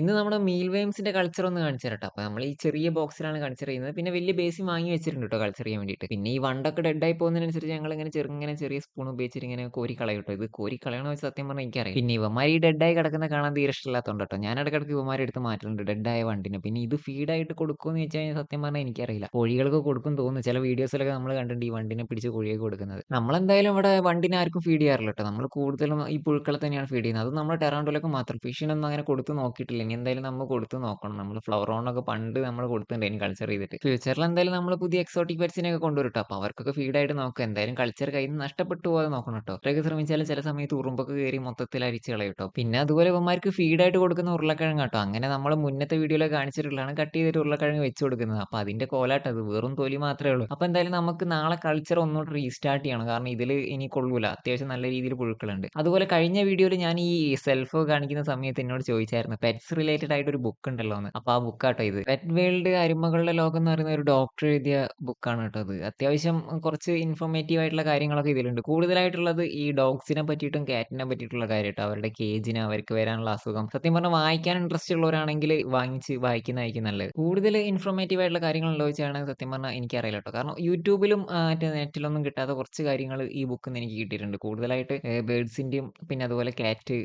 ഇന്ന് നമ്മുടെ meal വെയിംസിന്റെ culture ഒന്ന് കാണിച്ചു തരട്ടെ. അപ്പൊ നമ്മൾ ഈ ചെറിയ ബോക്സിലാണ് കൾച്ചർ ചെയ്യുന്നത്. പിന്നെ വലിയ ബേസി വാങ്ങി വെച്ചിട്ടുണ്ട് കേട്ടോ കൾച്ചർ ചെയ്യാൻ വേണ്ടിയിട്ട്. പിന്നെ ഈ വണ്ടൊക്കെ ഡെഡ് ആയി പോകുന്നതിനനുസരിച്ച് ഞങ്ങൾ ഇങ്ങനെ ചെറുങ്ങനെ ചെറിയ സ്പൂൺ ഉപയോഗിച്ചിട്ട് ഇങ്ങനെ കോരി കളയും കേട്ടോ. ഇത് കോരി കളയണോ വെച്ച് സത്യം പറഞ്ഞാൽ എനിക്കറിയാം. പിന്നെ ഇവന്മാർ ഈ ഡെഡ് ആയി കിടക്കുന്ന കാണാൻ തീരെ ഇഷ്ടമില്ലാത്തതുകൊണ്ട് കേട്ടോ. ഞാൻ ഇടയ്ക്കിടയ്ക്ക് ഇവന്മാരെ എടുത്ത് മാറ്റുന്നുണ്ട് ഡെഡ് ആയ വണ്ടിനെ. പിന്നെ ഇത് ഫീഡായിട്ട് കൊടുക്കുമെന്ന് വെച്ച് കഴിഞ്ഞാൽ സത്യം പറഞ്ഞാൽ എനിക്കറിയില്ല. കോഴികൾക്ക് കൊടുക്കും തോന്നുന്നു. ചില വീഡിയോസിലൊക്കെ നമ്മൾ കണ്ടിട്ടുണ്ട് ഈ വണ്ടിനെ പിടിച്ച് കോഴിയൊക്കെ കൊടുക്കുന്നത്. നമ്മളെന്തായാലും ഇവിടെ വണ്ടിനെ ആർക്കും ഫീഡ് ചെയ്യാറില്ല കേട്ടോ. നമ്മൾ കൂടുതലും ഈ പുഴുക്കളെ തന്നെയാണ് ഫീഡ് ചെയ്യുന്നത്. അത് നമ്മുടെ ടെറാൻഡോലൊക്കെ മാത്രം. ഫിഷിനൊന്നും അങ്ങനെ കൊടുത്ത് നോക്കിയിട്ടില്ല. ഇനി എന്തായാലും നമ്മൾ കൊടുത്തു നോക്കണം. നമ്മൾ ഫ്ലവർ ഓണൊക്കെ പണ്ട് നമ്മൾ കൊടുത്തിട്ടുണ്ടായിരുന്നു കൾച്ചർ ചെയ്തിട്ട്. ഫ്യൂച്ചറിൽ എന്തായാലും നമ്മൾ പുതിയ എക്സോട്ടിക് പെറ്റ്സിനെയൊക്കെ കൊണ്ടുവരും കേട്ടോ അപ്പോൾ അവർക്കൊക്കെ ഫീഡായിട്ട് നോക്കാം. എന്തായാലും കൾച്ചർ കയ്യിൽ നിന്ന് നഷ്ടപ്പെട്ടു പോകാതെ നോക്കണം കേട്ടോ. ഇത്രയൊക്കെ ശ്രമിച്ചാലും ചില സമയത്ത് ഉറുമ്പൊക്കെ കയറി മൊത്തത്തിൽ അരിച്ച് കളയും. പിന്നെ അതുപോലെ ഇവന്മാർക്ക് ഫീഡായിട്ട് കൊടുക്കുന്ന ഉരുളക്കിഴങ്ങ് കേട്ടോ. അങ്ങനെ നമ്മൾ മുന്നത്തെ വീഡിയോയിൽ കാണിച്ചിട്ടുള്ളതാണ് കട്ട് ചെയ്തിട്ട് ഉരുളക്കിഴങ്ങ് വെച്ച് കൊടുക്കുന്നത്. അപ്പോൾ അതിന്റെ കോലാട്ടം അത് വെറും തൊലി മാത്രമേ ഉള്ളൂ. അപ്പോൾ എന്തായാലും നമുക്ക് നാളെ കൾച്ചർ ഒന്നുകൂടെ റീസ്റ്റാർട്ട് ചെയ്യണം. കാരണം ഇതിൽ ഇനി കൊള്ളൂല. അത്യാവശ്യം നല്ല രീതിയിൽ പുഴുക്കളുണ്ട്. അതുപോലെ കഴിഞ്ഞ വീഡിയോയിൽ ഞാൻ ഈ സെൽഫ് കാണിക്കുന്ന സമയത്ത് എന്നോട് ചോദിച്ചായിരുന്നു പെറ്റ്സ് റിലേറ്റഡ് ആയിട്ട് ഒരു ബുക്ക് ഉണ്ടല്ലോ എന്ന്. അപ്പൊ ആ ബുക്കാട്ടോ ഇത്. വെറ്റ് വേൾഡ് അരുമകളുടെ ലോകം എന്ന് പറയുന്ന ഒരു ഡോക്ടർ എഴുതിയ ബുക്കാണ് കേട്ടോ അത്. അത്യാവശ്യം കുറച്ച് ഇൻഫോർമേറ്റീവ് ആയിട്ടുള്ള കാര്യങ്ങളൊക്കെ ഇതിലുണ്ട്. കൂടുതലായിട്ടുള്ളത് ഈ ഡോഗ്സിനെ പറ്റിയിട്ടും കാറ്റിനെ പറ്റിയിട്ടുള്ള കാര്യം കേട്ടോ. അവരുടെ കേജിന് അവർക്ക് വരാനുള്ള അസുഖം. സത്യം പറഞ്ഞാൽ വായിക്കാൻ ഇൻട്രസ്റ്റ് ഉള്ളവരാണെങ്കിൽ വാങ്ങിച്ച് വായിക്കുന്നതായിരിക്കും നല്ലത്. കൂടുതൽ ഇൻഫോർമേറ്റീവ് ആയിട്ടുള്ള കാര്യങ്ങൾ ഉണ്ടോ സത്യം പറഞ്ഞാൽ എനിക്കറിയില്ല കേട്ടോ. കാരണം യൂട്യൂബിലും മറ്റേ നെറ്റിലൊന്നും കിട്ടാത്ത കുറച്ച് കാര്യങ്ങൾ ഈ ബുക്കിൽ നിന്ന് എനിക്ക് കിട്ടിയിട്ടുണ്ട്. കൂടുതലായിട്ട് ബേഡ്സിന്റെയും പിന്നെ അതുപോലെ കാറ്റ്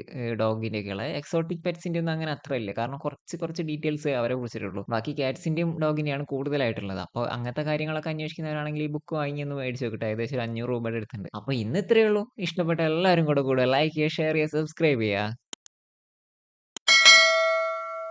ഡോഗിന്റെ ഒക്കെയുള്ള എക്സോട്ടിക് പെറ്റ്സിന്റെ ഒന്നും അങ്ങനെ അത്ര ഇല്ല. കാരണം കുറച്ച് കുറച്ച് ഡീറ്റെയിൽസ് അവരെ കുറിച്ചിട്ടുള്ളൂ. ബാക്കി കാറ്റ്സിന്റെയും ഡോഗിന്റെയാണ് കൂടുതലായിട്ടുള്ളത്. അപ്പോൾ അങ്ങനത്തെ കാര്യങ്ങളൊക്കെ അന്വേഷിക്കുന്നവരാണെങ്കിൽ ഈ ബുക്ക് വാങ്ങി ഒന്ന് മേടിച്ച് നോക്കട്ടെ. ഏകദേശം ഒരു 500 രൂപയുടെ അടുത്തുണ്ട്. അപ്പോൾ ഇന്ന് ഇത്രയേ ഉള്ളൂ. ഇഷ്ടപ്പെട്ട എല്ലാവരും കൂടെ കൂടുക. ലൈക്ക് ചെയ്യുക, ഷെയർ ചെയ്യുക, സബ്സ്ക്രൈബ് ചെയ്യുക.